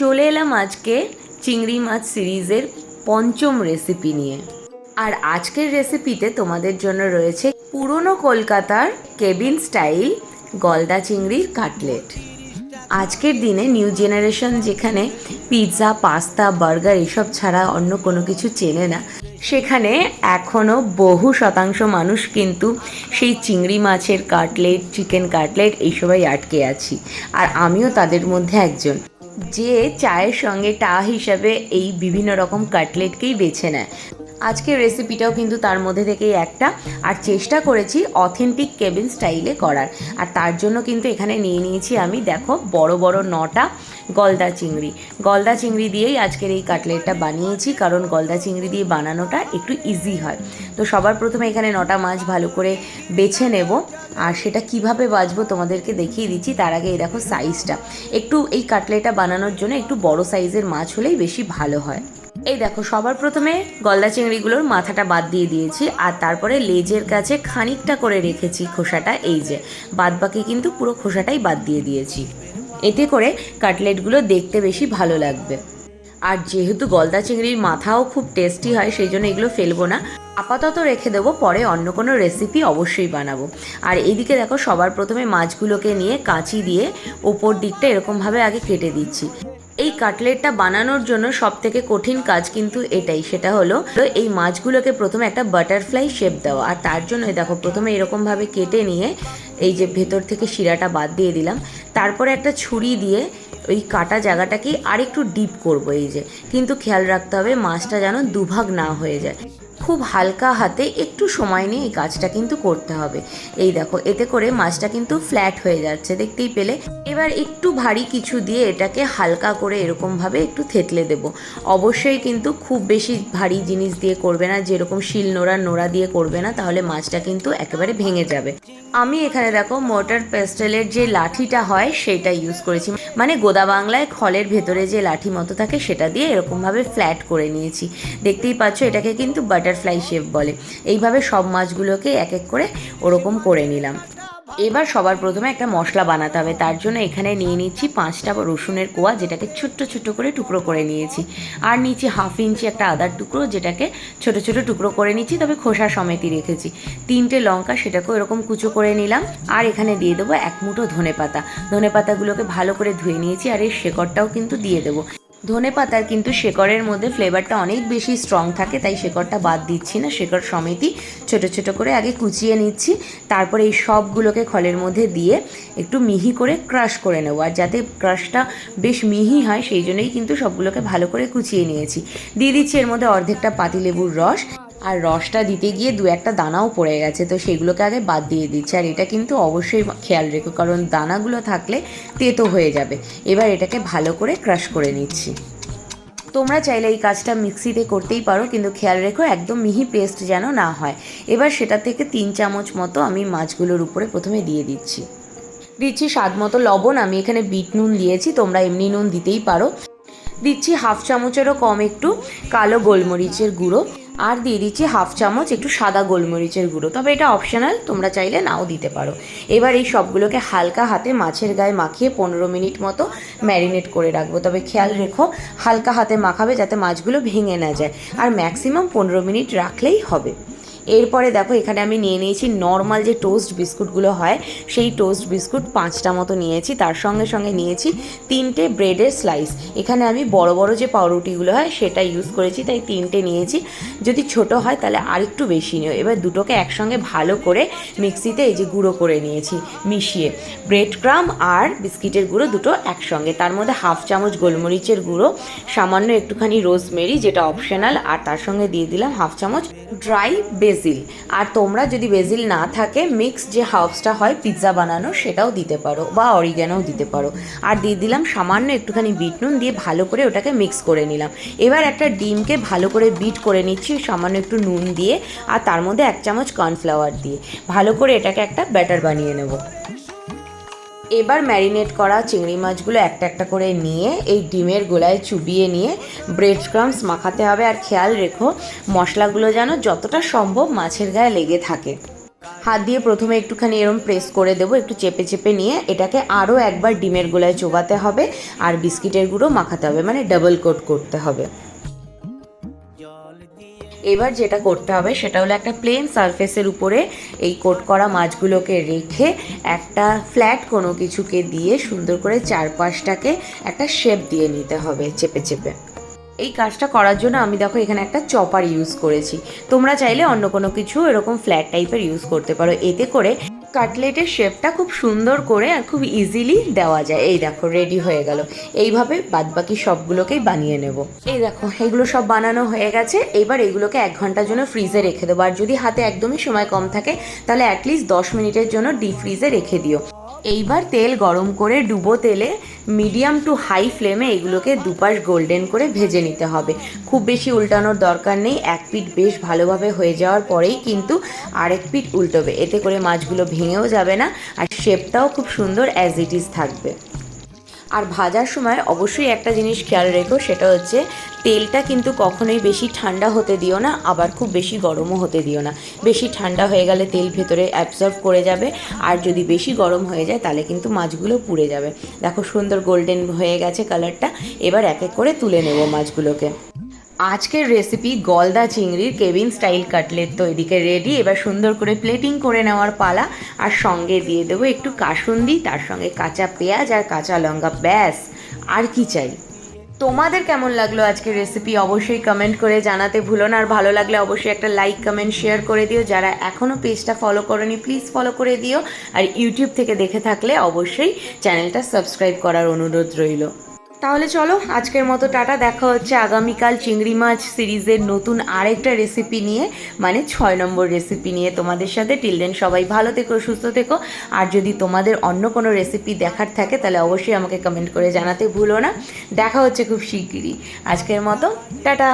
চলে এলাম আজকে চিংড়ি মাছ সিরিজের পঞ্চম রেসিপি নিয়ে। আর আজকের রেসিপিতে তোমাদের জন্য রয়েছে পুরনো কলকাতার কেবিন স্টাইল গলদা চিংড়ির কাটলেট আজকের দিনে নিউ জেনারেশন যেখানে পিৎজা পাস্তা বার্গার এসব ছাড়া অন্য কোনো কিছু চেনে না, সেখানে এখনও বহু শতাংশ মানুষ কিন্তু সেই চিংড়ি মাছের কাটলেট চিকেন কাটলেট এইসবাই আটকে আছি। আর আমিও তাদের মধ্যে একজন। যে চায়ের সঙ্গে টা হিসাবে এই বিভিন্ন রকম কাটলেটকেই বেছে নেয়। আজকের রেসিপিটাও কিন্তু তার মধ্যে থেকেই একটা। আর চেষ্টা করেছি অথেন্টিক কেবিন স্টাইলে করার। আর তার জন্য কিন্তু এখানে নিয়ে নিয়েছি আমি, দেখো, বড় বড় নটা গলদা চিংড়ি। গলদা চিংড়ি দিয়েই আজকের এই কাটলেটটা বানিয়েছি, কারণ গলদা চিংড়ি দিয়ে বানানোটা একটু ইজি হয়। তো সবার প্রথমে এখানে নটা মাছ ভালো করে বেছে নেব, আর সেটা কীভাবে বাজবো তোমাদেরকে দেখিয়ে দিচ্ছি। তার আগে এই দেখো সাইজটা একটু এই কাটলেটটা বানানোর জন্য একটু বড় সাইজের মাছ হলেই বেশি ভালো হয়। এই দেখো, সবার প্রথমে গলদা চিংড়িগুলোর মাথাটা বাদ দিয়ে দিয়েছি, আর তারপরে লেজের কাছে খানিকটা করে রেখেছি খোসাটা, এই যে। বাদ বাকি কিন্তু পুরো খোসাটাই বাদ দিয়ে দিয়েছি। এতে করে কাটলেটগুলো দেখতে বেশি ভালো লাগবে। আর যেহেতু গলদা চিংড়ির মাথাও খুব টেস্টি হয়, সেই জন্য এগুলো ফেলব না। আপাতত রেখে দেবো, পরে অন্য কোনো রেসিপি অবশ্যই বানাবো। আর এদিকে দেখো, সবার প্রথমে মাছগুলোকে নিয়ে কাঁচি দিয়ে ওপর দিকটা এরকমভাবে আগে কেটে দিচ্ছি। এই কাটলেটটা বানানোর জন্য সব থেকে কঠিন কাজ কিন্তু এটাই। সেটা হলো, এই মাছগুলোকে প্রথমে একটা বাটারফ্লাই শেপ দেওয়া। আর তার জন্য দেখো, প্রথমে এরকমভাবে কেটে নিয়ে এই যে ভেতর থেকে শিরাটা বাদ দিয়ে দিলাম। তারপরে একটা ছুরি দিয়ে ওই কাটা জায়গাটাকে আরেকটু ডিপ করব এই যে। কিন্তু খেয়াল রাখতে হবে, মাছটা যেন দুভাগ না হয়ে যায়। খুব হালকা হাতে একটু সময় নিয়ে এই কাজটা কিন্তু করতে হবে। এই দেখো, এতে করে মাছটা কিন্তু ফ্ল্যাট হয়ে যাচ্ছে, দেখতেই পেলে। এবার একটু ভারী কিছু দিয়ে এটাকে হালকা করে এরকমভাবে একটু থেতলে দেব। অবশ্যই কিন্তু খুব বেশি ভারী জিনিস দিয়ে করবে না, যেরকম শিল নোড়া নোড়া দিয়ে করবে না, তাহলে মাছটা কিন্তু একেবারে ভেঙে যাবে। আমি এখানে দেখো মোটর পেস্টেলের যে লাঠিটা হয়, সেটা ইউজ করেছি। মানে গোদা বাংলায় খলের ভেতরে যে লাঠি মতো থাকে, সেটা দিয়ে এরকমভাবে ফ্ল্যাট করে নিয়েছি। দেখতেই পাচ্ছ, এটাকে কিন্তু বাটারফ্লাই শেপ বলে। এইভাবে সব মাছগুলোকে এক এক করে ওরকম করে নিলাম। এবার সবার প্রথমে একটা মশলা বানাতে হবে। তার জন্য এখানে নিয়ে নিচ্ছি পাঁচটা রসুনের কোয়া, যেটাকে ছোট্ট ছোট্ট করে টুকরো করে নিয়েছি। আর নিচ্ছি হাফ ইঞ্চি একটা আদার টুকরো, যেটাকে ছোট ছোট টুকরো করে নিচ্ছি, তবে খোসা সমেতই রেখেছি। তিনটে লঙ্কা, সেটাকেও এরকম কুচো করে নিলাম। আর এখানে দিয়ে দেবো এক মুঠো ধনে পাতা ধনে পাতাগুলোকে ভালো করে ধুয়ে নিয়েছি, আর এর শেকড়টাও কিন্তু দিয়ে দেবো। ধনে পাতার কিন্তু শেকড়ের মধ্যে ফ্লেভারটা অনেক বেশি স্ট্রং থাকে, তাই শেকড়টা বাদ দিচ্ছি না। শেকড় সমেতই ছোট ছোট করে আগে কুচিয়ে নিচ্ছি, তারপরে এই সবগুলোকে খলের মধ্যে দিয়ে একটু মিহি করে ক্রাশ করে নেব। আর যাতে ক্রাশটা বেশ মিহি হয়, সেই জন্যই কিন্তু সবগুলোকে ভালো করে কুচিয়ে নিয়েছি। দিয়ে দিচ্ছি এর মধ্যে অর্ধেকটা পাতিলেবুর রস। আর রসটা দিতে গিয়ে দু একটা দানাও পড়ে গেছে, তো সেগুলোকে আগে বাদ দিয়ে দিচ্ছি। আর এটা কিন্তু অবশ্যই খেয়াল রেখো, কারণ দানাগুলো থাকলে তেতো হয়ে যাবে। এবার এটাকে ভালো করে ক্রাশ করে নিচ্ছি। তোমরা চাইলে এই কাজটা মিক্সিতে করতেই পারো, কিন্তু খেয়াল রেখো একদম মিহি পেস্ট যেন না হয়। এবার সেটা থেকে তিন চামচ মতো আমি মাছগুলোর উপরে প্রথমে দিয়ে দিচ্ছি। দিচ্ছি স্বাদ মতো লবণ, আমি এখানে বিট নুন দিয়েছি, তোমরা এমনি নুন দিতেই পারো। দিচ্ছি হাফ চামচেরও কম একটু কালো গোলমরিচের গুঁড়ো, আর দিয়ে দিচ্ছি হাফ চামচ একটু সাদা গোলমরিচের গুঁড়ো। তবে এটা অপশনাল তোমরা চাইলে নাও দিতে পারো। এবার এই সবগুলোকে হালকা হাতে মাছের গায়ে মাখিয়ে পনেরো মিনিট মতো ম্যারিনেট করে রাখব। তবে খেয়াল রেখো, হালকা হাতে মাখাবে যাতে মাছগুলো ভেঙে না যায়। আর ম্যাক্সিমাম পনেরো মিনিট রাখলেই হবে। এরপরে দেখো, এখানে আমি নিয়ে নিয়েছি নর্মাল যে টোস্ট বিস্কুটগুলো হয়, সেই টোস্ট বিস্কুট পাঁচটা মতো নিয়েছি। তার সঙ্গে সঙ্গে নিয়েছি তিনটে ব্রেডের স্লাইস এখানে আমি বড় বড় যে পাউরুটিগুলো হয়, সেটা ইউজ করেছি, তাই তিনটে নিয়েছি। যদি ছোট হয়, তাহলে আরেকটু বেশি নিও। এবার দুটোকে একসঙ্গে ভালো করে মিক্সিতে এই যে গুঁড়ো করে নিয়েছি, মিশিয়ে। ব্রেড ক্রাম আর বিস্কিটের গুঁড়ো দুটো একসঙ্গে। তার মধ্যে হাফ চামচ গোলমরিচের গুঁড়ো, সামান্য একটুখানি রোজমেরি যেটা অপশনাল আর তার সঙ্গে দিয়ে দিলাম হাফ চামচ ড্রাই বেজিল। আর তোমরা যদি বেজিল না থাকে মিক্স যে হাফসটা হয় পিৎজা বানানো, সেটাও দিতে পারো, বা অরিগ্যানোও দিতে পারো। আর দিয়ে দিলাম সামান্য একটুখানি বিট নুন দিয়ে ভালো করে ওটাকে মিক্স করে নিলাম। এবার একটা ডিমকে ভালো করে বিট করে নিচ্ছি, সামান্য একটু নুন দিয়ে, আর তার মধ্যে এক চামচ কর্নফ্লাওয়ার দিয়ে। ভালো করে এটাকে একটা ব্যাটার বানিয়ে নেব। এবার ম্যারিনেট করা চিংড়ি মাছগুলো একটা একটা করে নিয়ে এই ডিমের গোলায় চুবিয়ে নিয়ে ব্রেড ক্রামস মাখাতে হবে। আর খেয়াল রেখো, মশলাগুলো যেন যতটা সম্ভব মাছের গায়ে লেগে থাকে। হাত দিয়ে প্রথমে একটুখানি এরম প্রেস করে দেবো, একটু চেপে চেপে নিয়ে এটাকে আরও একবার ডিমের গোলায় চোবাতে হবে। আর বিস্কিটের গুঁড়ো মাখাতে হবে মানে ডাবল কোট করতে হবে। এবার যেটা করতে হবে সেটা হলো একটা প্লেন সারফেসের উপরে এই কোট করা মাছগুলোকে রেখে একটা ফ্ল্যাট কোনো কিছুকে দিয়ে সুন্দর করে চারপাশটাকে একটা শেপ দিয়ে নিতে হবে চেপে চেপে। এই কাজটা করার জন্য আমি দেখো এখানে একটা চপার ইউজ করেছি। তোমরা চাইলে অন্য কোনো কিছু এরকম ফ্ল্যাট টাইপের ইউজ করতে পারো। এতে করে কাটলেটের শেপটা খুব সুন্দর করে আর খুব ইজিলি দেওয়া যায়। এই দেখো রেডি হয়ে গেল। এইভাবে বাদবাকি সবগুলোকেই বানিয়ে নেব। এই দেখো, এগুলো সব বানানো হয়ে গেছে। এবার এগুলোকে এক ঘণ্টার জন্য ফ্রিজে রেখে দেবো। আর যদি হাতে একদমই সময় কম থাকে, তাহলে অ্যাটলিস্ট দশ মিনিটের জন্য ডিপ ফ্রিজে রেখে দিও। এইবার তেল গরম করে ডুবো তেলে মিডিয়াম টু হাই ফ্লেমে এগুলোকে দুপাশ গোল্ডেন করে ভেজে নিতে হবে। খুব বেশি উল্টানোর দরকার নেই, এক পিঠ বেশ ভালোভাবে হয়ে যাওয়ার পরেই কিন্তু আরেক পিঠ উল্টোবে, এতে করে মাছগুলো ভেঙেও যাবে না আর শেপটাও খুব সুন্দর অ্যাজ ইট ইজ থাকবে। আর ভাজার সময় অবশ্যই একটা জিনিস খেয়াল রেখো, সেটা হচ্ছে তেলটা কিন্তু কখনোই বেশি ঠান্ডা হতে দিও না, আবার খুব বেশি গরমও হতে দিও না। বেশি ঠান্ডা হয়ে গেলে তেল ভেতরে অ্যাবজর্ব করে যাবে, আর যদি বেশি গরম হয়ে যায় তাহলে কিন্তু মাছগুলো পুড়ে যাবে। দেখো সুন্দর গোল্ডেন হয়ে গেছে কালারটা এবার এক এক করে তুলে নেব মাছগুলোকে। আজকের রেসিপি গলদা চিংড়ির কেবিন স্টাইল কাটলেট তো এদিকে রেডি এবার সুন্দর করে প্লেটিং করে নেওয়ার পালা, আর সঙ্গে দিয়ে দেবো একটু কাসুন্দি, তার সঙ্গে কাঁচা পেঁয়াজ আর কাঁচা লঙ্কা, ব্যাস। আর কি চাই? তোমাদের কেমন লাগল আজকের রেসিপি অবশ্যই কমেন্ট করে জানাতে ভুলো না। আর ভালো লাগলে অবশ্যই একটা লাইক কমেন্ট শেয়ার করে দিও। যারা এখনও পেজটা ফলো করনি প্লিজ ফলো করে দিও। আর ইউটিউব থেকে দেখে থাকলে অবশ্যই চ্যানেলটা সাবস্ক্রাইব করার অনুরোধ রইল। তাহলে চলো, আজকের মতো টাটা, দেখা হচ্ছে আগামীকাল চিংড়ি মাছ সিরিজের নতুন আরেকটা রেসিপি নিয়ে মানে ছয় নম্বর রেসিপি নিয়ে তোমাদের সাথে। টিলডেন সবাই ভালো থেকো, সুস্থ থেকো। আর যদি তোমাদের অন্য কোনো রেসিপি দেখার থাকে, তাহলে অবশ্যই আমাকে কমেন্ট করে জানাতে ভুলো না। দেখা হচ্ছে খুব শিগগিরই। আজকের মতো, টাটা!